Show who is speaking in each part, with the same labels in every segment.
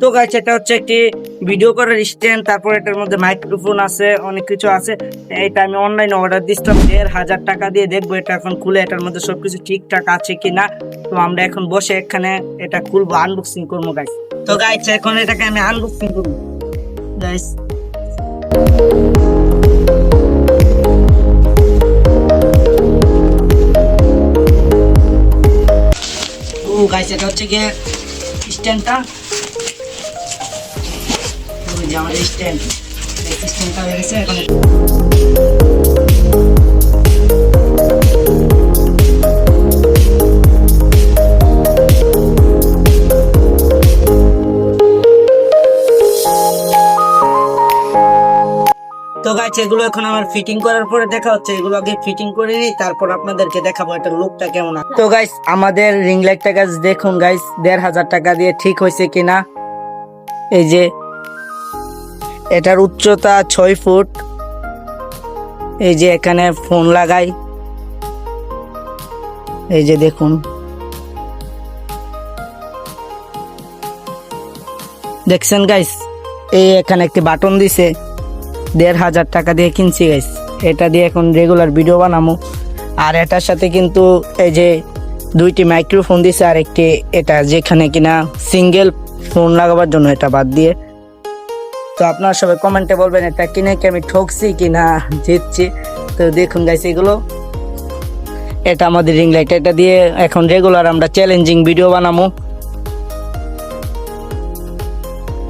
Speaker 1: তো গাইস এটা হচ্ছে একটি ভিডিও করার স্ট্যান্ড তারপর এটার মধ্যে মাইক্রোফোন আছে, অনেক কিছু আছে। এটা আমি অনলাইনে অর্ডার দিচ্ছিলাম দেড় হাজার টাকা দিয়ে দেখব এটা এখন খুলে, এটার মধ্যে সবকিছু ঠিকঠাক আছে কিনা। তো আমরা এখন বসে এখানে এটা খুলবো আনবক্সিং করব গাইস তো গাইস এখন এটাকে আমি আনবক্সিং করব। গাইস ও গাইস এটা হচ্ছে গিয়ে স্ট্যান্ডটা গেছে তো গাইছে এগুলো এখন আমার ফিটিং করার পরে দেখা হচ্ছে। এগুলো আগে ফিটিং করে নিই, তারপর আপনাদেরকে দেখাবো এটা লুকটা কেমন। তো গাইস আমাদের রিং লাইটটা গাছ দেখুন গাইস দেড় হাজার টাকা দিয়ে ঠিক হয়েছে কিনা? এই যে এটার উচ্চতা ছয় ফুট। এই যে এখানে ফোন লাগাই। এই যে দেখুন। দেখছেন গাইস এই এখানে একটি বাটন দিছে। দেড় হাজার টাকা দিয়ে কিনছি গাইস এটা দিয়ে এখন রেগুলার ভিডিও বানামো। আর এটার সাথে কিন্তু এই যে দুইটি মাইক্রোফোন দিছে আর একটি এটা যেখানে কিনা সিঙ্গেল ফোন লাগাবার জন্য এটা বাদ দিয়ে। তো আপনারা সবাই কমেন্টে বলবেন, এটা কিনে কি আমি ঠকছি কি না জিতছি? তো দেখুন গাইস এগুলো এটা আমাদের রিং লাইট এটা দিয়ে এখন রেগুলার আমরা চ্যালেঞ্জিং ভিডিও বানামো।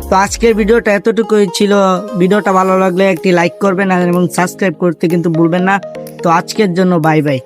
Speaker 1: তো আজকের ভিডিওটা এতটুকুই ছিল। ভিডিওটা ভালো লাগলে একটি লাইক করবেন এবং সাবস্ক্রাইব করতে কিন্তু ভুলবেন না। তো আজকের জন্য বাই বাই